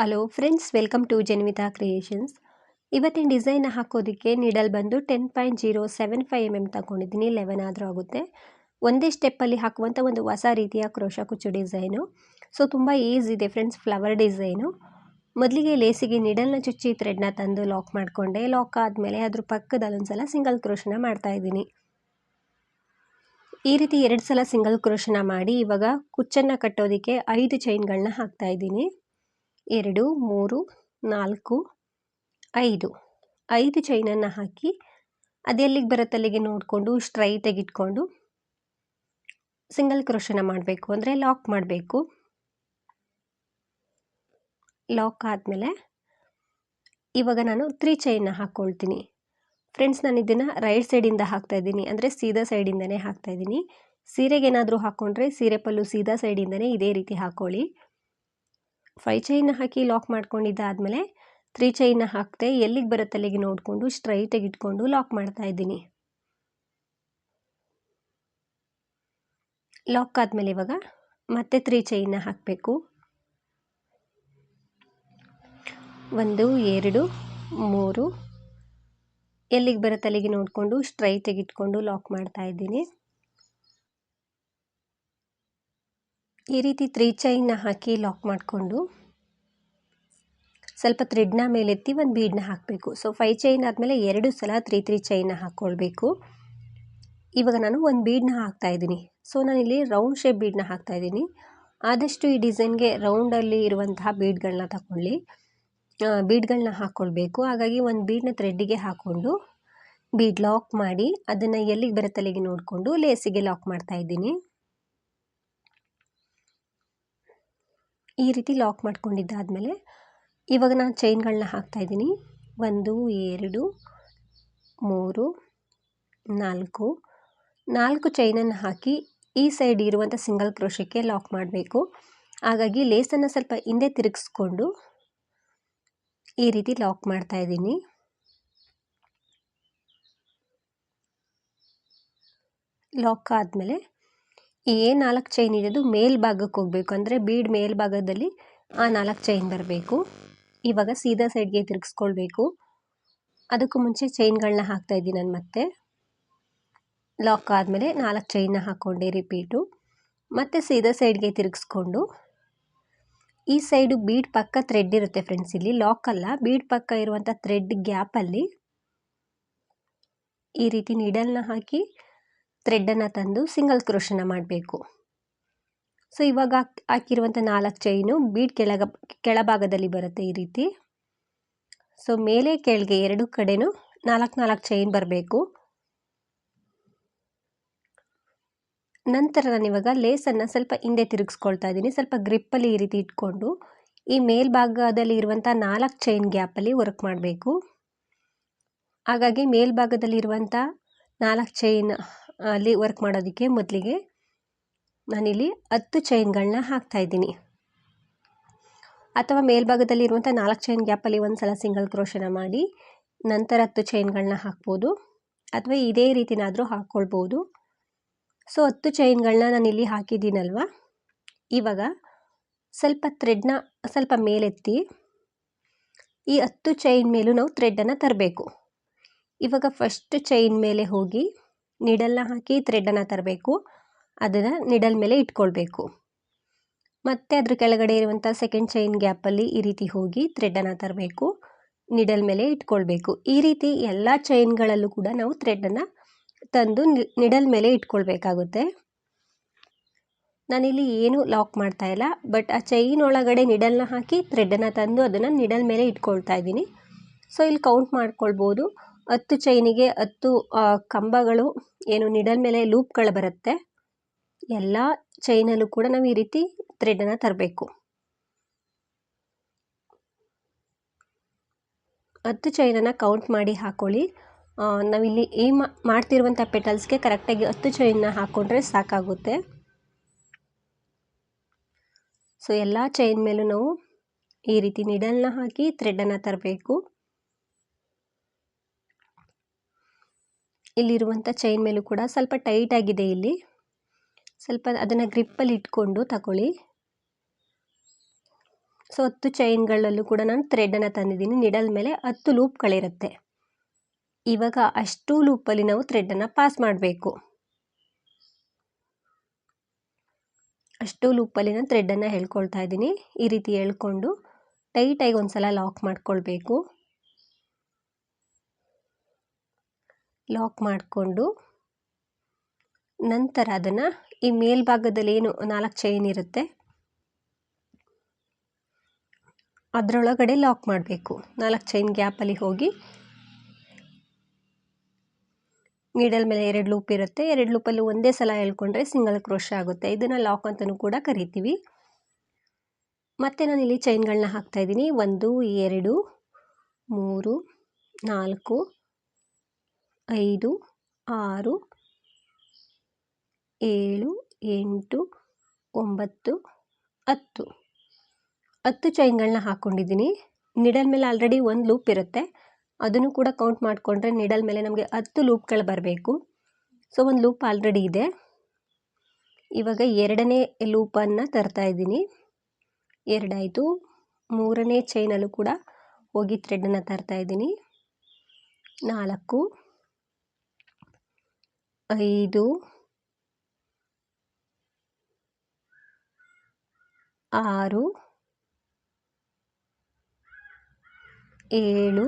Hello friends welcome to Janvitha creations ಇವತ್ತಿನ design ಹಾಕೋದಕ್ಕೆ needle ಬಂದು ten point zero seven five M M ತಗೊಂಡಿದ್ದೀನಿ eleven ಆದರೂ ಆಗುತ್ತೆ. ಒಂದೇ ಸ್ಟೆಪ್ಪಲ್ಲಿ ಹಾಕುವಂಥ ಒಂದು ಹೊಸ ರೀತಿಯ ಕ್ರೋಶ ಕುಚ್ಚು ಡಿಸೈನು ಸೊ ತುಂಬ ಈಸಿ ಇದೆ ಫ್ರೆಂಡ್ಸ್ ಫ್ಲವರ್ ಡಿಸೈನು ಮೊದಲಿಗೆ ಲೇಸಿಗೆ ನೀಡಲ್ನ ಚುಚ್ಚಿ ಥ್ರೆಡ್ನ ತಂದು ಲಾಕ್ ಮಾಡಿಕೊಂಡೆ. ಲಾಕ್ ಆದಮೇಲೆ ಅದ್ರ ಪಕ್ಕದಲ್ಲಿ ಒಂದು ಸಲ ಸಿಂಗಲ್ ಕ್ರೋಶನ ಮಾಡ್ತಾಯಿದ್ದೀನಿ ಈ ರೀತಿ ಎರಡು ಸಲ ಸಿಂಗಲ್ ಕ್ರೋಶನ ಮಾಡಿ ಇವಾಗ ಕುಚ್ಚನ್ನು ಕಟ್ಟೋದಕ್ಕೆ ಐದು ಚೈನ್ಗಳನ್ನ ಹಾಕ್ತಾಯಿದ್ದೀನಿ ಎರಡು, ಮೂರು, ನಾಲ್ಕು, ಐದು. ಐದು ಚೈನನ್ನು ಹಾಕಿ ಅದೆಲ್ಲಿಗೆ ಬರುತ್ತೆ ಅಲ್ಲಿಗೆ ನೋಡಿಕೊಂಡು ಸ್ಟ್ರೈಟಾಗಿ ಇಟ್ಕೊಂಡು ಸಿಂಗಲ್ ಕ್ರೋಶನ ಮಾಡಬೇಕು. ಅಂದರೆ ಲಾಕ್ ಮಾಡಬೇಕು. ಲಾಕ್ ಆದಮೇಲೆ ಇವಾಗ ನಾನು ತ್ರೀ ಚೈನ್ನ ಹಾಕ್ಕೊಳ್ತೀನಿ ಫ್ರೆಂಡ್ಸ್ ನಾನು ಇದನ್ನು ರೈಟ್ ಸೈಡಿಂದ ಹಾಕ್ತಾಯಿದ್ದೀನಿ ಅಂದರೆ ಸೀದಾ ಸೈಡಿಂದನೇ ಹಾಕ್ತಾಯಿದ್ದೀನಿ ಸೀರೆಗೆ ಏನಾದರೂ ಹಾಕ್ಕೊಂಡ್ರೆ ಸೀರೆ ಪಲ್ಲು ಸೀದಾ ಸೈಡಿಂದನೇ ಇದೇ ರೀತಿ ಹಾಕ್ಕೊಳ್ಳಿ ಫೈ ಚೈನ್ನ ಹಾಕಿ ಲಾಕ್ ಮಾಡ್ಕೊಂಡಿದ್ದಾದಮೇಲೆ ತ್ರೀ ಚೈನ್ನ ಹಾಕ್ತೆ ಎಲ್ಲಿಗೆ ಬರುತ್ತೆ ಅಲ್ಲಿಗೆ ನೋಡಿಕೊಂಡು ಸ್ಟ್ರೈಟಾಗಿ ಇಟ್ಕೊಂಡು ಲಾಕ್ ಮಾಡ್ತಾ ಇದ್ದೀನಿ. ಲಾಕ್ ಆದಮೇಲೆ ಇವಾಗ ಮತ್ತೆ ತ್ರೀ ಚೈನ್ನ ಹಾಕಬೇಕು. ಒಂದು, ಎರಡು, ಮೂರು ಎಲ್ಲಿಗೆ ಬರುತ್ತೆ ಅಲ್ಲಿಗೆ ನೋಡಿಕೊಂಡು ಸ್ಟ್ರೈಟಾಗಿ ಇಟ್ಕೊಂಡು ಲಾಕ್ ಮಾಡ್ತಾ ಇದ್ದೀನಿ. ಈ ರೀತಿ ತ್ರೀ ಚೈನ್ನ ಹಾಕಿ ಲಾಕ್ ಮಾಡಿಕೊಂಡು ಸ್ವಲ್ಪ ಥ್ರೆಡ್ನ ಮೇಲೆತ್ತಿ ಒಂದು ಬೀಡನ್ನ ಹಾಕಬೇಕು. ಸೊ ಫೈ ಚೈನ್ ಆದಮೇಲೆ ಎರಡು ಸಲ ತ್ರೀ ತ್ರೀ ಚೈನ್ನ ಹಾಕ್ಕೊಳ್ಬೇಕು. ಇವಾಗ ನಾನು ಒಂದು ಬೀಡನ್ನ ಹಾಕ್ತಾಯಿದ್ದೀನಿ ಸೊ ನಾನಿಲ್ಲಿ ರೌಂಡ್ ಶೇಪ್ ಬೀಡನ್ನ ಹಾಕ್ತಾಯಿದ್ದೀನಿ ಆದಷ್ಟು ಈ ಡಿಸೈನ್ಗೆ ರೌಂಡಲ್ಲಿ ಇರುವಂತಹ ಬೀಡ್ಗಳನ್ನ ತಗೊಳ್ಳಿ ಬೀಡ್ಗಳನ್ನ ಹಾಕ್ಕೊಳ್ಬೇಕು. ಹಾಗಾಗಿ ಒಂದು ಬೀಡನ್ನ ಥ್ರೆಡ್ಡಿಗೆ ಹಾಕ್ಕೊಂಡು ಬೀಡ್ ಲಾಕ್ ಮಾಡಿ ಅದನ್ನು ಎಲ್ಲಿಗೆ ಬರುತ್ತಲ್ಲಿಗೆ ನೋಡಿಕೊಂಡು ಲೇಸಿಗೆ ಲಾಕ್ ಮಾಡ್ತಾ ಇದ್ದೀನಿ ಈ ರೀತಿ ಲಾಕ್ ಮಾಡ್ಕೊಂಡಿದ್ದಾದಮೇಲೆ ಇವಾಗ ನಾನು ಚೈನ್ಗಳನ್ನ ಹಾಕ್ತಾಯಿದ್ದೀನಿ ಒಂದು, ಎರಡು, ಮೂರು, ನಾಲ್ಕು. ನಾಲ್ಕು ಚೈನನ್ನು ಹಾಕಿ ಈ ಸೈಡ್ ಇರುವಂಥ ಸಿಂಗಲ್ ಕ್ರೋಶಕ್ಕೆ ಲಾಕ್ ಮಾಡಬೇಕು. ಹಾಗಾಗಿ ಲೇಸನ್ನು ಸ್ವಲ್ಪ ಹಿಂದೆ ತಿರುಗಿಸ್ಕೊಂಡು ಈ ರೀತಿ ಲಾಕ್ ಮಾಡ್ತಾ ಇದ್ದೀನಿ. ಲಾಕ್ ಆದಮೇಲೆ ಈ ನಾಲ್ಕು ಚೈನ್ ಇರೋದು ಮೇಲ್ಭಾಗಕ್ಕೆ ಹೋಗಬೇಕು. ಅಂದರೆ ಬೀಡ್ ಮೇಲ್ಭಾಗದಲ್ಲಿ ಆ ನಾಲ್ಕು ಚೈನ್ ಬರಬೇಕು. ಇವಾಗ ಸೀದಾ ಸೈಡ್ಗೆ ತಿರುಗಿಸ್ಕೊಳ್ಬೇಕು. ಅದಕ್ಕೂ ಮುಂಚೆ ಚೈನ್ಗಳನ್ನ ಹಾಕ್ತಾ ಇದ್ದೀನಿ ನಾನು ಮತ್ತೆ. ಲಾಕ್ ಆದಮೇಲೆ ನಾಲ್ಕು ಚೈನ್ನ ಹಾಕ್ಕೊಂಡೆ ರಿಪೀಟು ಮತ್ತೆ ಸೀದಾ ಸೈಡ್ಗೆ ತಿರುಗಿಸ್ಕೊಂಡು, ಈ ಸೈಡು ಬೀಡ್ ಪಕ್ಕ ಥ್ರೆಡ್ ಇರುತ್ತೆ ಫ್ರೆಂಡ್ಸ್ ಇಲ್ಲಿ. ಲಾಕ್ ಅಲ್ಲ, ಬೀಡ್ ಪಕ್ಕ ಇರುವಂಥ ಥ್ರೆಡ್ ಗ್ಯಾಪಲ್ಲಿ ಈ ರೀತಿ ನೀಡಲ್ನ ಹಾಕಿ ಥ್ರೆಡ್ಡನ್ನು ತಂದು ಸಿಂಗಲ್ ಕ್ರೋಶನ ಮಾಡಬೇಕು. ಸೊ, ಇವಾಗ ಹಾಕಿರುವಂಥ ನಾಲ್ಕು ಚೈನು ಬೀಡ್ ಕೆಳಗ, ಕೆಳಭಾಗದಲ್ಲಿ ಬರುತ್ತೆ ಈ ರೀತಿ. ಸೊ, ಮೇಲೆ ಕೆಳಗೆ ಎರಡು ಕಡೆನೂ ನಾಲ್ಕು ನಾಲ್ಕು ಚೈನ್ ಬರಬೇಕು. ನಂತರ ನಾನು ಇವಾಗ ಲೇಸನ್ನು ಸ್ವಲ್ಪ ಹಿಂದೆ ತಿರುಗಿಸ್ಕೊಳ್ತಾ ಇದ್ದೀನಿ. ಸ್ವಲ್ಪ ಗ್ರಿಪ್ಪಲ್ಲಿ ಈ ರೀತಿ ಇಟ್ಕೊಂಡು ಈ ಮೇಲ್ಭಾಗದಲ್ಲಿ ಇರುವಂಥ ನಾಲ್ಕು ಚೈನ್ ಗ್ಯಾಪಲ್ಲಿ ವರ್ಕ್ ಮಾಡಬೇಕು. ಹಾಗಾಗಿ ಮೇಲ್ಭಾಗದಲ್ಲಿ ಇರುವಂಥ ನಾಲ್ಕು ಚೈನ್ ಅಲ್ಲಿ ವರ್ಕ್ ಮಾಡೋದಕ್ಕೆ ಮೊದಲಿಗೆ ನಾನಿಲ್ಲಿ ಹತ್ತು ಚೈನ್ಗಳನ್ನ ಹಾಕ್ತಾಯಿದ್ದೀನಿ ಅಥವಾ ಮೇಲ್ಭಾಗದಲ್ಲಿ ಇರುವಂಥ ನಾಲ್ಕು ಚೈನ್ ಗ್ಯಾಪಲ್ಲಿ ಒಂದು ಸಲ ಸಿಂಗಲ್ ಕ್ರೋಶನ ಮಾಡಿ ನಂತರ ಹತ್ತು ಚೈನ್ಗಳನ್ನ ಹಾಕ್ಬೋದು. ಅಥವಾ ಇದೇ ರೀತಿನಾದರೂ ಹಾಕ್ಕೊಳ್ಬೋದು. ಸೊ ಹತ್ತು ಚೈನ್ಗಳನ್ನ ನಾನು ಇಲ್ಲಿ ಹಾಕಿದ್ದೀನಲ್ವ? ಇವಾಗ ಸ್ವಲ್ಪ ಥ್ರೆಡ್ನ ಸ್ವಲ್ಪ ಮೇಲೆತ್ತಿ ಈ ಹತ್ತು ಚೈನ್ ಮೇಲೂ ನಾವು ಥ್ರೆಡ್ಡನ್ನು ತರಬೇಕು. ಇವಾಗ ಫಸ್ಟ್ ಚೈನ್ ಮೇಲೆ ಹೋಗಿ ನಿಡಲ್ನ ಹಾಕಿ ಥ್ರೆಡನ್ನು ತರಬೇಕು. ಅದನ್ನು ನಿಡಲ್ ಮೇಲೆ ಇಟ್ಕೊಳ್ಬೇಕು. ಮತ್ತು ಅದ್ರ ಕೆಳಗಡೆ ಇರುವಂಥ ಸೆಕೆಂಡ್ ಚೈನ್ ಗ್ಯಾಪಲ್ಲಿ ಈ ರೀತಿ ಹೋಗಿ ಥ್ರೆಡನ್ನು ತರಬೇಕು. ನಿಡಲ್ ಮೇಲೆ ಇಟ್ಕೊಳ್ಬೇಕು. ಈ ರೀತಿ ಎಲ್ಲ ಚೈನ್ಗಳಲ್ಲೂ ಕೂಡ ನಾವು ಥ್ರೆಡನ್ನು ತಂದು ನಿಡಲ್ ಮೇಲೆ ಇಟ್ಕೊಳ್ಬೇಕಾಗುತ್ತೆ. ನಾನಿಲ್ಲಿ ಏನು ಲಾಕ್ ಮಾಡ್ತಾ ಇಲ್ಲ ಬಟ್ ಆ ಚೈನ್ ಒಳಗಡೆ ನಿಡಲ್ನ ಹಾಕಿ ಥ್ರೆಡನ್ನು ತಂದು ಅದನ್ನು ನಿಡಲ್ ಮೇಲೆ ಇಟ್ಕೊಳ್ತಾ ಇದ್ದೀನಿ. ಸೊ ಇಲ್ಲಿ ಕೌಂಟ್ ಮಾಡ್ಕೊಳ್ಬೋದು. ಹತ್ತು ಚೈನಿಗೆ ಹತ್ತು ಕಂಬಗಳು, ಏನು ನಿಡಲ್ ಮೇಲೆ ಲೂಪ್ಗಳು ಬರುತ್ತೆ. ಎಲ್ಲ ಚೈನಲ್ಲೂ ಕೂಡ ನಾವು ಈ ರೀತಿ ಥ್ರೆಡನ್ನು ತರಬೇಕು. ಹತ್ತು ಚೈನನ್ನು ಕೌಂಟ್ ಮಾಡಿ ಹಾಕ್ಕೊಳ್ಳಿ ನಾವಿಲ್ಲಿ ಈ ಮಾಡ್ತಿರುವಂಥ ಪೆಟಲ್ಸ್ಗೆ ಕರೆಕ್ಟಾಗಿ ಹತ್ತು ಚೈನ್ನ ಹಾಕ್ಕೊಂಡ್ರೆ ಸಾಕಾಗುತ್ತೆ. ಸೊ ಎಲ್ಲ ಚೈನ್ ಮೇಲೂ ನಾವು ಈ ರೀತಿ ನಿಡಲ್ನ ಹಾಕಿ ಥ್ರೆಡನ್ನು ತರಬೇಕು. ಇಲ್ಲಿರುವಂಥ ಚೈನ್ ಮೇಲೂ ಕೂಡ ಸ್ವಲ್ಪ ಟೈಟ್ ಆಗಿದೆ ಇಲ್ಲಿ. ಸ್ವಲ್ಪ ಅದನ್ನು ಗ್ರಿಪ್ಪಲ್ಲಿ ಇಟ್ಕೊಂಡು ತಗೊಳ್ಳಿ. ಸೊ ಹತ್ತು ಚೈನ್ಗಳಲ್ಲೂ ಕೂಡ ನಾನು ಥ್ರೆಡನ್ನು ತಂದಿದ್ದೀನಿ. ನಿಡಲ್ ಮೇಲೆ ಹತ್ತು ಲೂಪ್ಗಳಿರುತ್ತೆ ಇವಾಗ ಅಷ್ಟು ಲೂಪಲ್ಲಿ ನಾವು ಥ್ರೆಡನ್ನು ಪಾಸ್ ಮಾಡಬೇಕು. ಅಷ್ಟು ಲೂಪಲ್ಲಿ ನಾನು ಥ್ರೆಡನ್ನು ಹೇಳ್ಕೊಳ್ತಾ ಇದ್ದೀನಿ. ಈ ರೀತಿ ಹೇಳ್ಕೊಂಡು ಟೈಟಾಗಿ ಒಂದು ಸಲ ಲಾಕ್ ಮಾಡ್ಕೊಳ್ಬೇಕು. ಲಾಕ್ ಮಾಡಿಕೊಂಡು ನಂತರ ಅದನ್ನು ಈ ಮೇಲ್ಭಾಗದಲ್ಲಿ ಏನು ನಾಲ್ಕು ಚೈನ್ ಇರುತ್ತೆ, ಅದರೊಳಗಡೆ ಲಾಕ್ ಮಾಡಬೇಕು. ನಾಲ್ಕು ಚೈನ್ ಗ್ಯಾಪಲ್ಲಿ ಹೋಗಿ ನೀಡಲ್ ಮೇಲೆ ಎರಡು ಲೂಪ್ ಇರುತ್ತೆ. ಎರಡು ಲೂಪಲ್ಲಿ ಒಂದೇ ಸಲ ಹೇಳ್ಕೊಂಡ್ರೆ ಸಿಂಗಲ್ ಕ್ರೋಶ ಆಗುತ್ತೆ. ಇದನ್ನು ಲಾಕ್ ಅಂತಲೂ ಕೂಡ ಕರಿತೀವಿ. ಮತ್ತು ನಾನು ಇಲ್ಲಿ ಚೈನ್ಗಳನ್ನ ಹಾಕ್ತಾಯಿದ್ದೀನಿ ಒಂದು, ಎರಡು, ಮೂರು, ನಾಲ್ಕು ಐದು, ಆರು, ಏಳು, ಎಂಟು, ಒಂಬತ್ತು, ಹತ್ತು. ಹತ್ತು ಚೈನ್ಗಳನ್ನ ಹಾಕ್ಕೊಂಡಿದ್ದೀನಿ ನಿಡಲ್ ಮೇಲೆ ಆಲ್ರೆಡಿ ಒಂದು ಲೂಪ್ ಇರುತ್ತೆ. ಅದನ್ನು ಕೂಡ ಕೌಂಟ್ ಮಾಡಿಕೊಂಡ್ರೆ ನಿಡಲ್ ಮೇಲೆ ನಮಗೆ ಹತ್ತು ಲೂಪ್ಗಳು ಬರಬೇಕು. ಸೊ ಒಂದು ಲೂಪ್ ಆಲ್ರೆಡಿ ಇದೆ. ಇವಾಗ ಎರಡನೇ ಲೂಪನ್ನು ತರ್ತಾ ಇದ್ದೀನಿ. ಎರಡಾಯಿತು. ಮೂರನೇ ಚೈನಲ್ಲೂ ಕೂಡ ಹೋಗಿ ಥ್ರೆಡನ್ನು ತರ್ತಾ ಇದ್ದೀನಿ. ನಾಲ್ಕು ಐದು, ಆರು, ಏಳು,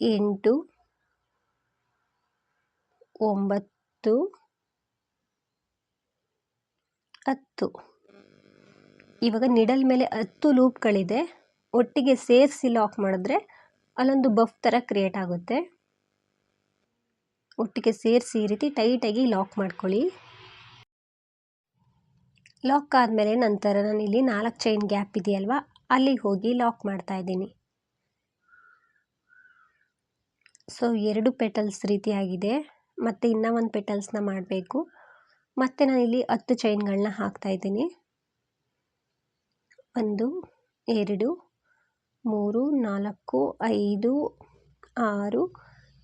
ಎಂಟು, ಒಂಬತ್ತು, ಹತ್ತು. ಇವಾಗ ನಿಡಲ್ ಮೇಲೆ ಹತ್ತು ಲೂಪ್ಗಳಿದೆ. ಒಟ್ಟಿಗೆ ಸೇರಿಸಿ ಲಾಕ್ ಮಾಡಿದ್ರೆ ಅಲ್ಲೊಂದು ಬಫ್ ಥರ ಕ್ರಿಯೇಟ್ ಆಗುತ್ತೆ. ಒಟ್ಟಿಗೆ ಸೇರಿಸಿ ಈ ರೀತಿ ಟೈಟಾಗಿ ಲಾಕ್ ಮಾಡ್ಕೊಳ್ಳಿ. ಲಾಕ್ ಆದಮೇಲೆ ನಂತರ ನಾನು ಇಲ್ಲಿ ನಾಲ್ಕು ಚೈನ್ ಗ್ಯಾಪ್ ಇದೆಯಲ್ವಾ ಅಲ್ಲಿಗೆ ಹೋಗಿ ಲಾಕ್ ಮಾಡ್ತಾ ಇದ್ದೀನಿ. ಸೊ ಎರಡು ಪೆಟಲ್ಸ್ ರೀತಿಯಾಗಿದೆ, ಮತ್ತು ಇನ್ನೂ ಒಂದು ಪೆಟಲ್ಸ್ನ ಮಾಡಬೇಕು. ಮತ್ತು ನಾನಿಲ್ಲಿ ಹತ್ತು ಚೈನ್ಗಳನ್ನ ಹಾಕ್ತಾಯಿದ್ದೀನಿ ಒಂದು, ಎರಡು, ಮೂರು, ನಾಲ್ಕು, ಐದು, ಆರು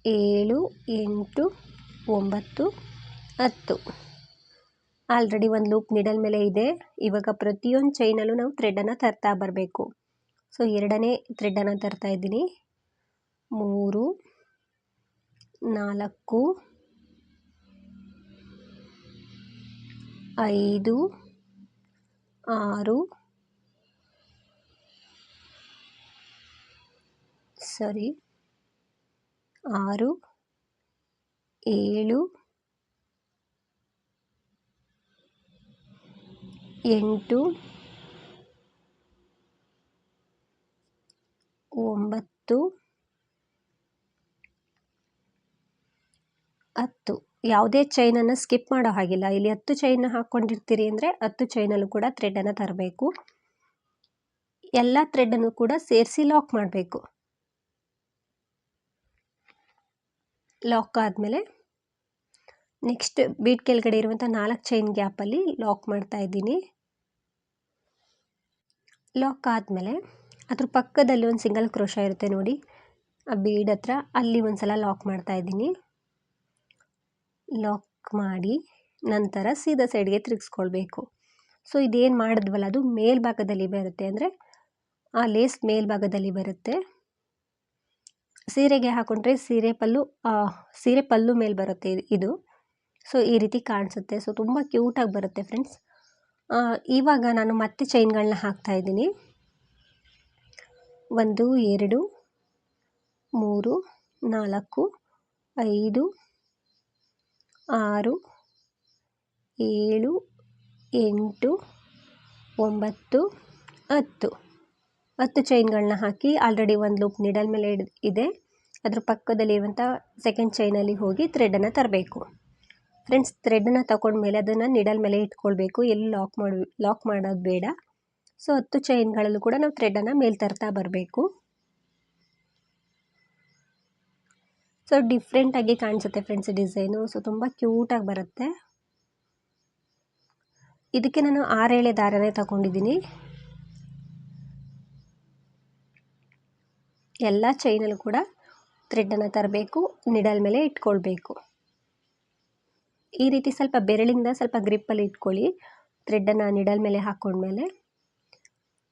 ಏಳು, ಎಂಟು, ಒಂಬತ್ತು, ಹತ್ತು. ಆಲ್ರೆಡಿ ಒಂದು ಲೂಪ್ ನಿಡಲ್ ಮೇಲೆ ಇದೆ. ಇವಾಗ ಪ್ರತಿಯೊಂದು ಚೈನಲ್ಲೂ ನಾವು ಥ್ರೆಡನ್ನು ತರ್ತಾ ಬರಬೇಕು. ಸೊ ಎರಡನೇ ಥ್ರೆಡನ್ನು ತರ್ತಾ ಇದ್ದೀನಿ. ಮೂರು, ನಾಲ್ಕು, ಐದು, ಆರು ಸರಿ ಆರು, ಏಳು, ಎಂಟು, ಒಂಬತ್ತು, ಹತ್ತು. ಯಾವುದೇ ಚೈನನ್ನು ಸ್ಕಿಪ್ ಮಾಡೋ ಹಾಗಿಲ್ಲ. ಇಲ್ಲಿ ಹತ್ತು ಚೈನ ಹಾಕ್ಕೊಂಡಿರ್ತೀರಿ ಅಂದರೆ ಹತ್ತು ಚೈನಲ್ಲೂ ಕೂಡ ಥ್ರೆಡನ್ನು ತರಬೇಕು. ಎಲ್ಲ ಥ್ರೆಡನ್ನು ಕೂಡ ಸೇರಿಸಿ ಲಾಕ್ ಮಾಡಬೇಕು. ಲಾಕ್ ಆದಮೇಲೆ ನೆಕ್ಸ್ಟ್ ಬೀಟ್ ಕೆಳಗಡೆ ಇರುವಂಥ ನಾಲ್ಕು ಚೈನ್ ಗ್ಯಾಪಲ್ಲಿ ಲಾಕ್ ಮಾಡ್ತಾ ಇದ್ದೀನಿ. ಲಾಕ್ ಆದಮೇಲೆ ಅದ್ರ ಪಕ್ಕದಲ್ಲಿ ಒಂದು ಸಿಂಗಲ್ ಕ್ರೋಶ ಇರುತ್ತೆ ನೋಡಿ. ಆ ಬೀಡ್ ಹತ್ರ ಅಲ್ಲಿ ಒಂದು ಸಲ ಲಾಕ್ ಮಾಡ್ತಾ ಇದ್ದೀನಿ. ಲಾಕ್ ಮಾಡಿ ನಂತರ ಸೀದಾ ಸೈಡ್ಗೆ ತಿರುಗಿಸ್ಕೊಳ್ಬೇಕು. ಸೊ ಇದೇನು ಮಾಡಿದ್ವಲ್ಲ, ಅದು ಮೇಲ್ಭಾಗದಲ್ಲಿ ಬರುತ್ತೆ. ಅಂದರೆ ಆ ಲೇಸ್ ಮೇಲ್ಭಾಗದಲ್ಲಿ ಬರುತ್ತೆ. ಸೀರೆಗೆ ಹಾಕೊಂಡ್ರೆ ಸೀರೆ ಪಲ್ಲು ಸೀರೆ ಪಲ್ಲು ಮೇಲೆ ಬರುತ್ತೆ ಇದು. ಸೊ, ಈ ರೀತಿ ಕಾಣಿಸುತ್ತೆ. ಸೊ, ತುಂಬ ಕ್ಯೂಟಾಗಿ ಬರುತ್ತೆ ಫ್ರೆಂಡ್ಸ್. ಇವಾಗ ನಾನು ಮತ್ತೆ ಚೈನ್ಗಳನ್ನ ಹಾಕ್ತಾಯಿದ್ದೀನಿ ಒಂದು, ಎರಡು, ಮೂರು, ನಾಲ್ಕು, ಐದು, ಆರು, ಏಳು, ಎಂಟು, ಒಂಬತ್ತು, ಹತ್ತು. ಹತ್ತು ಚೈನ್ಗಳನ್ನ ಹಾಕಿ ಆಲ್ರೆಡಿ ಒಂದು ಲೂಪ್ ನೀಡಲ್ ಮೇಲೆ ಇದೆ. ಅದ್ರ ಪಕ್ಕದಲ್ಲಿ ಇರುವಂಥ ಸೆಕೆಂಡ್ ಚೈನಲ್ಲಿ ಹೋಗಿ ಥ್ರೆಡನ್ನು ತರಬೇಕು. ಫ್ರೆಂಡ್ಸ್ ಥ್ರೆಡನ್ನು ತಗೊಂಡ್ಮೇಲೆ ಅದನ್ನು ನಿಡಲ್ ಮೇಲೆ ಇಟ್ಕೊಳ್ಬೇಕು. ಎಲ್ಲಿ ಲಾಕ್ ಮಾಡಿ ಲಾಕ್ ಮಾಡೋದು ಬೇಡ. ಸೊ ಹತ್ತು ಚೈನ್ಗಳಲ್ಲೂ ಕೂಡ ನಾವು ಥ್ರೆಡನ್ನು ಮೇಲೆ ತರ್ತಾ ಬರಬೇಕು. ಸೊ ಡಿಫ್ರೆಂಟಾಗಿ ಕಾಣಿಸುತ್ತೆ ಫ್ರೆಂಡ್ಸ್ ಡಿಸೈನು ಸೊ ತುಂಬ ಕ್ಯೂಟಾಗಿ ಬರುತ್ತೆ. ಇದಕ್ಕೆ ನಾನು ಆರೇಳೆ ದಾರನೇ ತಗೊಂಡಿದ್ದೀನಿ ಎಲ್ಲ ಚೈನಲ್ಲೂ ಕೂಡ ಥ್ರೆಡ್ಡನ್ನು ತರಬೇಕು ನಿಡಲ್ ಮೇಲೆ ಇಟ್ಕೊಳ್ಬೇಕು. ಈ ರೀತಿ ಸ್ವಲ್ಪ ಬೆರಳಿಂದ ಸ್ವಲ್ಪ ಗ್ರಿಪ್ಪಲ್ಲಿ ಇಟ್ಕೊಳ್ಳಿ. ಥ್ರೆಡ್ಡನ್ನು ನಿಡಲ್ ಮೇಲೆ ಹಾಕ್ಕೊಂಡ್ಮೇಲೆ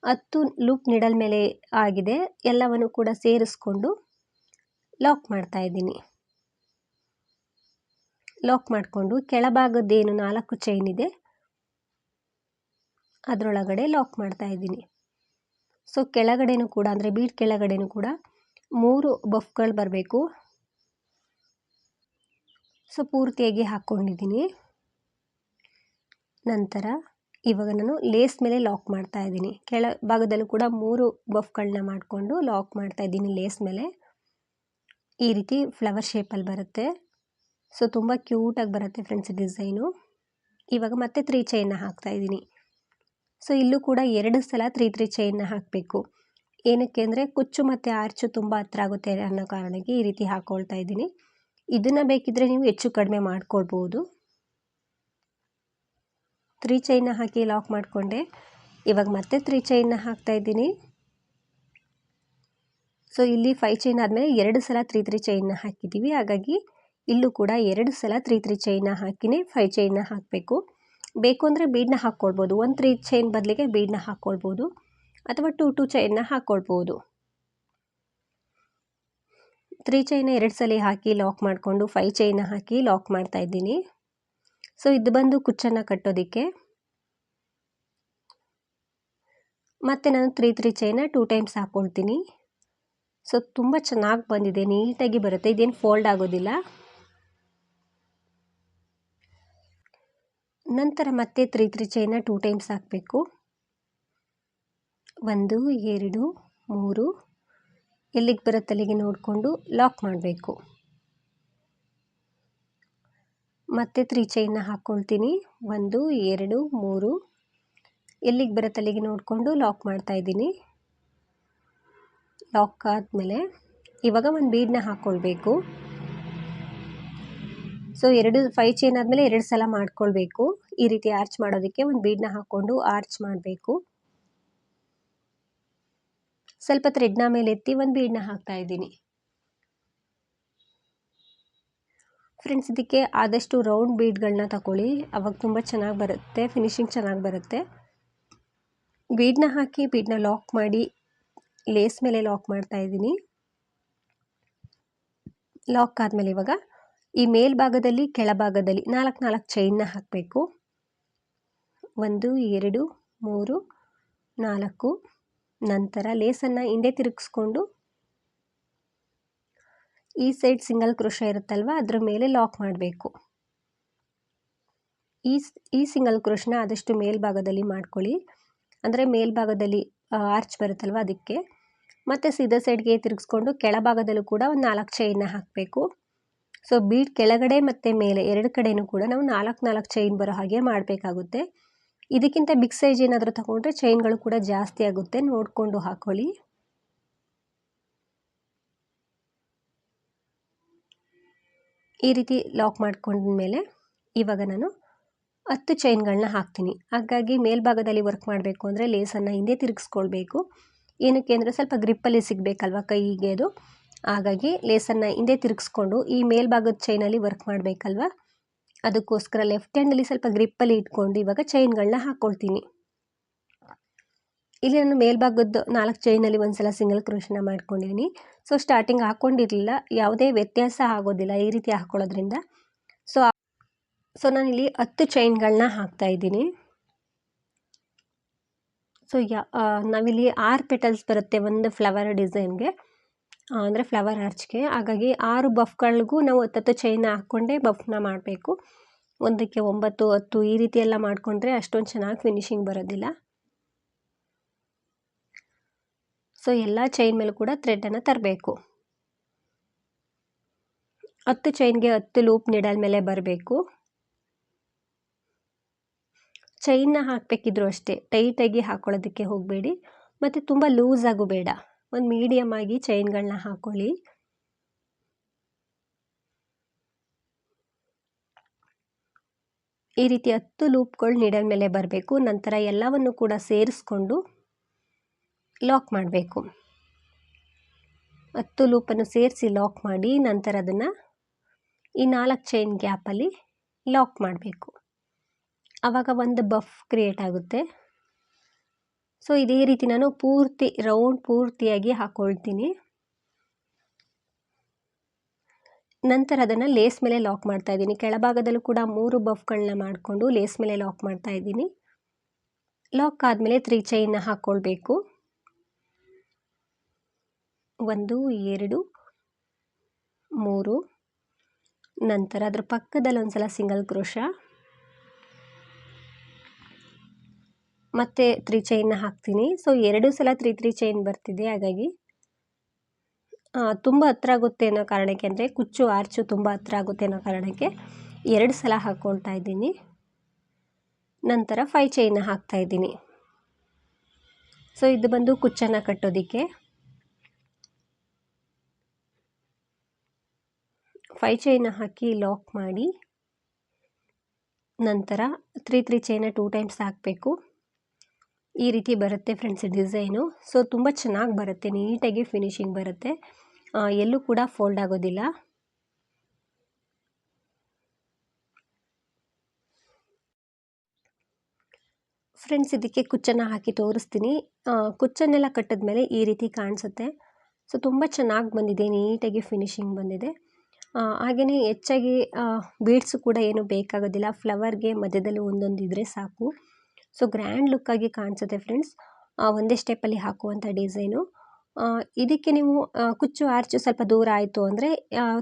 ಹತ್ತು ಲೂಪ್ ನಿಡಲ್ ಮೇಲೆ ಆಗಿದೆ. ಎಲ್ಲವನ್ನು ಕೂಡ ಸೇರಿಸ್ಕೊಂಡು ಲಾಕ್ ಮಾಡ್ತಾ ಇದ್ದೀನಿ. ಲಾಕ್ ಮಾಡಿಕೊಂಡು ಕೆಳಭಾಗದ್ದೇನು ನಾಲ್ಕು ಚೈನ್ ಇದೆ, ಅದರೊಳಗಡೆ ಲಾಕ್ ಮಾಡ್ತಾ ಇದ್ದೀನಿ. ಸೊ ಕೆಳಗಡೆನೂ ಕೂಡ, ಅಂದರೆ ಬೀಟ್ ಕೆಳಗಡೆನೂ ಕೂಡ ಮೂರು ಬಫ್ಗಳು ಬರಬೇಕು. ಸೊ ಪೂರ್ತಿಯಾಗಿ ಹಾಕ್ಕೊಂಡಿದ್ದೀನಿ ನಂತರ ಇವಾಗ ನಾನು ಲೇಸ್ ಮೇಲೆ ಲಾಕ್ ಮಾಡ್ತಾ ಇದ್ದೀನಿ. ಕೆಳ ಭಾಗದಲ್ಲೂ ಕೂಡ ಮೂರು ಬಫ್ಗಳನ್ನ ಮಾಡಿಕೊಂಡು ಲಾಕ್ ಮಾಡ್ತಾ ಇದ್ದೀನಿ ಲೇಸ್ ಮೇಲೆ. ಈ ರೀತಿ ಫ್ಲವರ್ ಶೇಪಲ್ಲಿ ಬರುತ್ತೆ. ಸೊ ತುಂಬ ಕ್ಯೂಟಾಗಿ ಬರುತ್ತೆ ಫ್ರೆಂಡ್ಸ್ ಡಿಸೈನು ಇವಾಗ ಮತ್ತೆ ತ್ರೀ ಚೈನ್ನ ಹಾಕ್ತಾ ಇದ್ದೀನಿ. ಸೊ ಇಲ್ಲೂ ಕೂಡ ಎರಡು ಸಲ ತ್ರೀ ತ್ರೀ ಚೈನ್ನ ಹಾಕಬೇಕು. ಏನಕ್ಕೆ ಅಂದರೆ ಕುಚ್ಚು ಮತ್ತು ಆರ್ಚು ತುಂಬ ಹತ್ರ ಆಗುತ್ತೆ ಅನ್ನೋ ಕಾರಣಕ್ಕೆ ಈ ರೀತಿ ಹಾಕ್ಕೊಳ್ತಾ ಇದ್ದೀನಿ. ಇದನ್ನು ಬೇಕಿದ್ದರೆ ನೀವು ಹೆಚ್ಚು ಕಡಿಮೆ ಮಾಡ್ಕೊಳ್ಬೋದು. ತ್ರೀ ಚೈನ್ನ ಹಾಕಿ ಲಾಕ್ ಮಾಡಿಕೊಂಡೆ. ಇವಾಗ ಮತ್ತೆ ತ್ರೀ ಚೈನ್ನ ಹಾಕ್ತಾ ಇದ್ದೀನಿ. ಸೊ ಇಲ್ಲಿ ಫೈವ್ ಚೈನ್ ಆದಮೇಲೆ ಎರಡು ಸಲ ತ್ರೀ ತ್ರೀ ಚೈನ್ನ ಹಾಕಿದ್ದೀವಿ. ಹಾಗಾಗಿ ಇಲ್ಲೂ ಕೂಡ ಎರಡು ಸಲ ತ್ರೀ ತ್ರೀ ಚೈನ್ನ ಹಾಕಿನೇ ಫೈವ್ ಚೈನ್ನ ಹಾಕಬೇಕು. ಬೇಕು ಅಂದರೆ ಬೀಡನ್ನ ಹಾಕ್ಕೊಳ್ಬೋದು. ಒಂದು ತ್ರೀ ಚೈನ್ ಬದಲಿಗೆ ಬೀಡನ್ನ ಹಾಕ್ಕೊಳ್ಬೋದು. ಅಥವಾ ಟೂ ಟೂ ಚೈನ್ನ ಹಾಕ್ಕೊಳ್ಬೋದು. ತ್ರೀ ಚೈನ ಎರಡು ಸಲ ಹಾಕಿ ಲಾಕ್ ಮಾಡಿಕೊಂಡು ಫೈವ್ ಚೈನ ಹಾಕಿ ಲಾಕ್ ಮಾಡ್ತಾ ಇದ್ದೀನಿ. ಸೊ ಇದು ಬಂದು ಕುಚ್ಚನ್ನು ಕಟ್ಟೋದಕ್ಕೆ. ಮತ್ತು ನಾನು three three chain two times ಹಾಕ್ಕೊಳ್ತೀನಿ. ಸೊ ತುಂಬ ಚೆನ್ನಾಗಿ ಬಂದಿದೆ. ನೀಟಾಗಿ ಬರುತ್ತೆ. ಇದೇನು ಫೋಲ್ಡ್ ಆಗೋದಿಲ್ಲ. ನಂತರ ಮತ್ತೆ three three chain two times ಹಾಕಬೇಕು. ಒಂದು, ಎರಡು, ಮೂರು. ಎಲ್ಲಿಗೆ ಬರುತ್ತೆ ಅಲ್ಲಿಗೆ ನೋಡಿಕೊಂಡು ಲಾಕ್ ಮಾಡಬೇಕು. ಮತ್ತೆ ತ್ರೀ ಚೈನ ಹಾಕ್ಕೊಳ್ತೀನಿ ಒಂದು, ಎರಡು, ಮೂರು. ಎಲ್ಲಿಗೆ ಬರುತ್ತೆ ಅಲ್ಲಿಗೆ ನೋಡಿಕೊಂಡು ಲಾಕ್ ಮಾಡ್ತಾ ಇದ್ದೀನಿ. ಲಾಕ್ ಆದಮೇಲೆ ಇವಾಗ ಒಂದು ಬೀಡನ್ನ ಹಾಕ್ಕೊಳ್ಬೇಕು ಸೊ ಎರಡು ಫೈವ್ ಚೈನ್ ಆದಮೇಲೆ ಎರಡು ಸಲ ಮಾಡ್ಕೊಳ್ಬೇಕು. ಈ ರೀತಿ ಆರ್ಚ್ ಮಾಡೋದಕ್ಕೆ ಒಂದು ಬೀಡನ್ನ ಹಾಕ್ಕೊಂಡು ಆರ್ಚ್ ಮಾಡಬೇಕು. ಸ್ವಲ್ಪ ಥ್ರೆಡ್ನ ಮೇಲೆ ಎತ್ತಿ ಒಂದು ಬೀಡನ್ನ ಹಾಕ್ತಾ ಇದ್ದೀನಿ. ಫ್ರೆಂಡ್ಸ್ ಇದಕ್ಕೆ ಆದಷ್ಟು ರೌಂಡ್ ಬೀಡ್ಗಳನ್ನ ತಗೊಳ್ಳಿ. ಅವಾಗ ತುಂಬ ಚೆನ್ನಾಗಿ ಬರುತ್ತೆ ಫಿನಿಶಿಂಗ್ ಚೆನ್ನಾಗಿ ಬರುತ್ತೆ. ಬೀಡನ್ನ ಹಾಕಿ ಬೀಡನ್ನ ಲಾಕ್ ಮಾಡಿ ಲೇಸ್ ಮೇಲೆ ಲಾಕ್ ಮಾಡ್ತಾ ಇದ್ದೀನಿ. ಲಾಕ್ ಆದಮೇಲೆ ಇವಾಗ ಈ ಮೇಲ್ಭಾಗದಲ್ಲಿ, ಕೆಳಭಾಗದಲ್ಲಿ ನಾಲ್ಕು ನಾಲ್ಕು ಚೈನ್ನ ಹಾಕಬೇಕು. ಒಂದು, ಎರಡು, ಮೂರು, ನಾಲ್ಕು. ನಂತರ ಲೇಸನ್ನು ಹಿಂದೆ ತಿರುಗಿಸ್ಕೊಂಡು ಈ ಸೈಡ್ ಸಿಂಗಲ್ ಕ್ರೋಶ ಇರುತ್ತಲ್ವ, ಅದ್ರ ಮೇಲೆ ಲಾಕ್ ಮಾಡಬೇಕು. ಈ ಈ ಸಿಂಗಲ್ ಕ್ರೋಶನ ಆದಷ್ಟು ಮೇಲ್ಭಾಗದಲ್ಲಿ ಮಾಡ್ಕೊಳ್ಳಿ. ಅಂದರೆ ಮೇಲ್ಭಾಗದಲ್ಲಿ ಆರ್ಚ್ ಬರುತ್ತಲ್ವ, ಅದಕ್ಕೆ. ಮತ್ತು ಸೀದಾ ಸೈಡ್ಗೆ ತಿರುಗಿಸ್ಕೊಂಡು ಕೆಳಭಾಗದಲ್ಲೂ ಕೂಡ ಒಂದು ನಾಲ್ಕು ಚೈನ್ನ ಹಾಕಬೇಕು. ಸೊ ಬೀಡ್ ಕೆಳಗಡೆ ಮತ್ತು ಮೇಲೆ ಎರಡು ಕಡೆಯೂ ಕೂಡ ನಾವು ನಾಲ್ಕು ನಾಲ್ಕು ಚೈನ್ ಬರೋ ಹಾಗೆ ಮಾಡಬೇಕಾಗುತ್ತೆ. ಇದಕ್ಕಿಂತ ಬಿಗ್ ಸೈಜ್ ಏನಾದರೂ ತಗೊಂಡ್ರೆ ಚೈನ್ಗಳು ಕೂಡ ಜಾಸ್ತಿ ಆಗುತ್ತೆ. ನೋಡಿಕೊಂಡು ಹಾಕೊಳ್ಳಿ. ಈ ರೀತಿ ಲಾಕ್ ಮಾಡ್ಕೊಂಡ್ಮೇಲೆ ಇವಾಗ ನಾನು ಹತ್ತು ಚೈನ್ಗಳನ್ನ ಹಾಕ್ತೀನಿ. ಹಾಗಾಗಿ ಮೇಲ್ಭಾಗದಲ್ಲಿ ವರ್ಕ್ ಮಾಡಬೇಕು ಅಂದರೆ ಲೇಸನ್ನು ಹಿಂದೆ ತಿರುಗಿಸ್ಕೊಳ್ಬೇಕು. ಏನಕ್ಕೆ ಅಂದರೆ ಸ್ವಲ್ಪ ಗ್ರಿಪ್ಪಲ್ಲಿ ಸಿಗಬೇಕಲ್ವ ಕೈಗೆ ಅದು. ಹಾಗಾಗಿ ಲೇಸನ್ನು ಹಿಂದೆ ತಿರುಗಿಸ್ಕೊಂಡು ಈ ಮೇಲ್ಭಾಗದ ಚೈನಲ್ಲಿ ವರ್ಕ್ ಮಾಡಬೇಕಲ್ವ? ಅದಕ್ಕೋಸ್ಕರ ಲೆಫ್ಟ್ ಹ್ಯಾಂಡಲ್ಲಿ ಸ್ವಲ್ಪ ಗ್ರಿಪ್ಪಲ್ಲಿ ಇಟ್ಕೊಂಡು ಇವಾಗ ಚೈನ್ಗಳನ್ನ ಹಾಕ್ಕೊಳ್ತೀನಿ ಇಲ್ಲಿ ನಾನು ಮೇಲ್ಭಾಗದ್ದು ನಾಲ್ಕು ಚೈನಲ್ಲಿ ಒಂದು ಸಲ ಸಿಂಗಲ್ ಕ್ರೋಶನ ಮಾಡ್ಕೊಂಡಿದ್ದೀನಿ ಸೊ ಸ್ಟಾರ್ಟಿಂಗ್ ಹಾಕ್ಕೊಂಡಿರಲಿಲ್ಲ ಯಾವುದೇ ವ್ಯತ್ಯಾಸ ಆಗೋದಿಲ್ಲ ಈ ರೀತಿ ಹಾಕ್ಕೊಳ್ಳೋದ್ರಿಂದ ಸೊ ಸೊ ನಾನಿಲ್ಲಿ ಹತ್ತು ಚೈನ್ಗಳನ್ನ ಹಾಕ್ತಾ ಇದ್ದೀನಿ. ಸೊ ಯಾ ನಾವಿಲ್ಲಿ ಆರು ಪೆಟಲ್ಸ್ ಬರುತ್ತೆ ಒಂದು ಫ್ಲವರ್ ಡಿಸೈನ್ಗೆ ಅಂದರೆ ಫ್ಲವರ್ ಆರ್ಚ್ಗೆ. ಹಾಗಾಗಿ ಆರು ಬಫ್ಗಳಿಗೂ ನಾವು ಹತ್ತತ್ತು ಚೈನ್ ಹಾಕ್ಕೊಂಡೇ ಬಫ್ನ ಮಾಡಬೇಕು. ಒಂದಕ್ಕೆ ಒಂಬತ್ತು, ಹತ್ತು ಈ ರೀತಿ ಎಲ್ಲ ಮಾಡಿಕೊಂಡ್ರೆ ಅಷ್ಟೊಂದು ಚೆನ್ನಾಗಿ ಫಿನಿಶಿಂಗ್ ಬರೋದಿಲ್ಲ. ಸೊ ಎಲ್ಲ ಚೈನ್ ಮೇಲೂ ಕೂಡ ಥ್ರೆಡನ್ನು ತರಬೇಕು. ಹತ್ತು ಚೈನ್ಗೆ ಹತ್ತು ಲೂಪ್ ನಿಡಲ್ ಮೇಲೆ ಬರಬೇಕು. ಚೈನ್ನ ಹಾಕಬೇಕಿದ್ರು ಅಷ್ಟೇ. ಟೈಟಾಗಿ ಹಾಕ್ಕೊಳ್ಳೋದಕ್ಕೆ ಹೋಗಬೇಡಿ. ಮತ್ತು ತುಂಬ ಲೂಸಾಗೂ ಬೇಡ. ಒಂದು ಮೀಡಿಯಮ್ ಆಗಿ ಚೈನ್ಗಳನ್ನ ಹಾಕ್ಕೊಳ್ಳಿ ಈ ರೀತಿ ಹತ್ತು ಲೂಪ್ಗಳು ನೀಡಲ್ ಮೇಲೆ ಬರಬೇಕು. ನಂತರ ಎಲ್ಲವನ್ನು ಕೂಡ ಸೇರಿಸ್ಕೊಂಡು ಲಾಕ್ ಮಾಡಬೇಕು. ಹತ್ತು ಲೂಪನ್ನು ಸೇರಿಸಿ ಲಾಕ್ ಮಾಡಿ ನಂತರ ಅದನ್ನು ಈ ನಾಲ್ಕು ಚೈನ್ ಗ್ಯಾಪಲ್ಲಿ ಲಾಕ್ ಮಾಡಬೇಕು. ಆವಾಗ ಒಂದು ಬಫ್ ಕ್ರಿಯೇಟ್ ಆಗುತ್ತೆ. ಸೊ, ಇದೇ ರೀತಿ ನಾನು ಪೂರ್ತಿ, ರೌಂಡ್ ಪೂರ್ತಿಯಾಗಿ ಹಾಕ್ಕೊಳ್ತೀನಿ ನಂತರ ಅದನ್ನು ಲೇಸ್ ಮೇಲೆ ಲಾಕ್ ಮಾಡ್ತಾ ಇದ್ದೀನಿ. ಕೆಳಭಾಗದಲ್ಲೂ ಕೂಡ ಮೂರು ಬಫ್ಗಳನ್ನ ಮಾಡಿಕೊಂಡು ಲೇಸ್ ಮೇಲೆ ಲಾಕ್ ಮಾಡ್ತಾ ಇದ್ದೀನಿ. ಲಾಕ್ ಆದಮೇಲೆ ತ್ರೀ ಚೈನ್ನ ಹಾಕ್ಕೊಳ್ಬೇಕು ಒಂದು, ಎರಡು, ಮೂರು. ನಂತರ ಅದ್ರ ಪಕ್ಕದಲ್ಲಿ ಒಂದು ಸಲ ಸಿಂಗಲ್ ಕ್ರೋಶ. ಮತ್ತು ತ್ರೀ ಚೈನ್ನ ಹಾಕ್ತೀನಿ. ಸೊ ಎರಡು ಸಲ ತ್ರೀ ತ್ರೀ ಚೈನ್ ಬರ್ತಿದೆ, ಹಾಗಾಗಿ. ತುಂಬ ಹತ್ರ ಆಗುತ್ತೆ ಅನ್ನೋ ಕಾರಣಕ್ಕೆ ಅಂದರೆ ಕುಚ್ಚು, ಆರ್ಚು ತುಂಬ ಹತ್ರ ಆಗುತ್ತೆ ಅನ್ನೋ ಕಾರಣಕ್ಕೆ ಎರಡು ಸಲ ಹಾಕ್ಕೊಳ್ತಾ ಇದ್ದೀನಿ. ನಂತರ ಫೈ ಚೈನ್ನ ಹಾಕ್ತಾ ಇದ್ದೀನಿ. ಸೊ ಇದು ಬಂದು ಕುಚ್ಚನ್ನು ಕಟ್ಟೋದಕ್ಕೆ. ಫೈ ಚೈನ ಹಾಕಿ ಲಾಕ್ ಮಾಡಿ, ನಂತರ three three chain two times ಹಾಕಬೇಕು. ಈ ರೀತಿ ಬರುತ್ತೆ ಫ್ರೆಂಡ್ಸ್ ಡಿಸೈನು. ಸೊ, ತುಂಬ ಚೆನ್ನಾಗಿ ಬರುತ್ತೆ, ನೀಟಾಗಿ ಫಿನಿಶಿಂಗ್ ಬರುತ್ತೆ. ಎಲ್ಲೂ ಕೂಡ ಫೋಲ್ಡ್ ಆಗೋದಿಲ್ಲ. ಫ್ರೆಂಡ್ಸ್, ಇದಕ್ಕೆ ಕುಚ್ಚನ್ನು ಹಾಕಿ ತೋರಿಸ್ತೀನಿ. ಕುಚ್ಚನ್ನೆಲ್ಲ ಕಟ್ಟಿದ್ಮೇಲೆ ಈ ರೀತಿ ಕಾಣಿಸುತ್ತೆ. ಸೊ, ತುಂಬ ಚೆನ್ನಾಗಿ ಬಂದಿದೆ, ನೀಟಾಗಿ ಫಿನಿಶಿಂಗ್ ಬಂದಿದೆ. ಹಾಗೆಯೇ ಹೆಚ್ಚಾಗಿ ಬೀಡ್ಸು ಕೂಡ ಏನು ಬೇಕಾಗೋದಿಲ್ಲ. ಫ್ಲವರ್ಗೆ ಮಧ್ಯದಲ್ಲಿ ಒಂದೊಂದು ಇದ್ದರೆ ಸಾಕು. ಸೊ ಗ್ರ್ಯಾಂಡ್ ಲುಕ್ಕಾಗಿ ಕಾಣಿಸುತ್ತೆ ಫ್ರೆಂಡ್ಸ್ ಒಂದೇ ಸ್ಟೆಪ್ಪಲ್ಲಿ ಹಾಕುವಂಥ ಡಿಸೈನು ಇದಕ್ಕೆ ನೀವು ಕುಚ್ಚು ಆರ್ಚು ಸ್ವಲ್ಪ ದೂರ ಆಯಿತು ಅಂದರೆ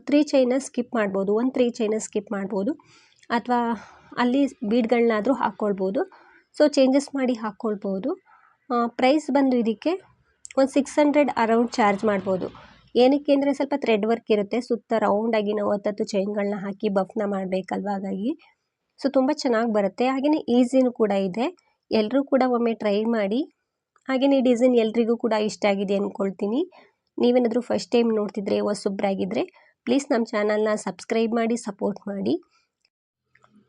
ತ್ರೀ ಚೈನ ಸ್ಕಿಪ್ ಮಾಡ್ಬೋದು. ಒಂದು ತ್ರೀ ಚೈನ ಸ್ಕಿಪ್ ಮಾಡ್ಬೋದು. ಅಥವಾ ಅಲ್ಲಿ ಬೀಡ್ಗಳನ್ನಾದರೂ ಹಾಕ್ಕೊಳ್ಬೋದು ಸೊ ಚೇಂಜಸ್ ಮಾಡಿ ಹಾಕ್ಕೊಳ್ಬೋದು ಪ್ರೈಸ್ ಬಂದು ಇದಕ್ಕೆ ಒಂದು ಸಿಕ್ಸ್ ಹಂಡ್ರೆಡ್ ಅರೌಂಡ್ ಚಾರ್ಜ್ ಮಾಡ್ಬೋದು. ಏನಕ್ಕೆ ಅಂದರೆ ಸ್ವಲ್ಪ ಥ್ರೆಡ್ ವರ್ಕ್ ಇರುತ್ತೆ. ಸುತ್ತ ರೌಂಡಾಗಿ ನಾವು ಹತ್ತತ್ತು ಚೈನ್ಗಳನ್ನ ಹಾಕಿ ಬಫ್ನ ಮಾಡಬೇಕಲ್ವ? ಹಾಗಾಗಿ ಸೊ, ತುಂಬ ಚೆನ್ನಾಗಿ ಬರುತ್ತೆ. ಹಾಗೆಯೇ ಈಸಿನೂ ಕೂಡ ಇದೆ. ಎಲ್ಲರೂ ಕೂಡ ಒಮ್ಮೆ ಟ್ರೈ ಮಾಡಿ. ಹಾಗೆಯೇ ಡಿಸೈನ್ ಎಲ್ರಿಗೂ ಕೂಡ ಇಷ್ಟ ಆಗಿದೆ ಅಂದ್ಕೊಳ್ತೀನಿ ನೀವೇನಾದರೂ ಫಸ್ಟ್ ಟೈಮ್ ನೋಡ್ತಿದ್ರೆ ಹೊಸೊಬ್ಬರಾಗಿದ್ದರೆ ಪ್ಲೀಸ್ ನಮ್ಮ ಚಾನಲ್ನ ಸಬ್ಸ್ಕ್ರೈಬ್ ಮಾಡಿ, ಸಪೋರ್ಟ್ ಮಾಡಿ.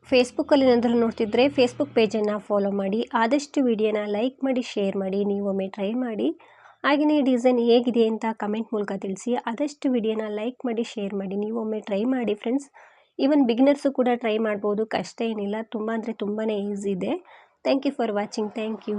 ಫೇಸ್ಬುಕ್ಕಲ್ಲಿ ಏನಾದರೂ ನೋಡ್ತಿದ್ರೆ, ಫೇಸ್ಬುಕ್ ಪೇಜನ್ನು ಫಾಲೋ ಮಾಡಿ. ಆದಷ್ಟು ವಿಡಿಯೋನ ಲೈಕ್ ಮಾಡಿ, ಶೇರ್ ಮಾಡಿ, ನೀವು ಒಮ್ಮೆ ಟ್ರೈ ಮಾಡಿ. ಹಾಗೆಯೇ ಡಿಸೈನ್ ಹೇಗಿದೆ ಅಂತ ಕಮೆಂಟ್ ಮೂಲಕ ತಿಳಿಸಿ. ಆದಷ್ಟು ವಿಡಿಯೋನ ಲೈಕ್ ಮಾಡಿ, ಶೇರ್ ಮಾಡಿ, ನೀವು ಒಮ್ಮೆ ಟ್ರೈ ಮಾಡಿ, ಫ್ರೆಂಡ್ಸ್. ಈವನ್ ಬಿಗಿನರ್ಸು ಕೂಡ ಟ್ರೈ ಮಾಡ್ಬೋದು, ಕಷ್ಟ ಏನಿಲ್ಲ, ತುಂಬ ಅಂದರೆ ತುಂಬಾ ಈಸಿ ಇದೆ. Thank you for watching thank you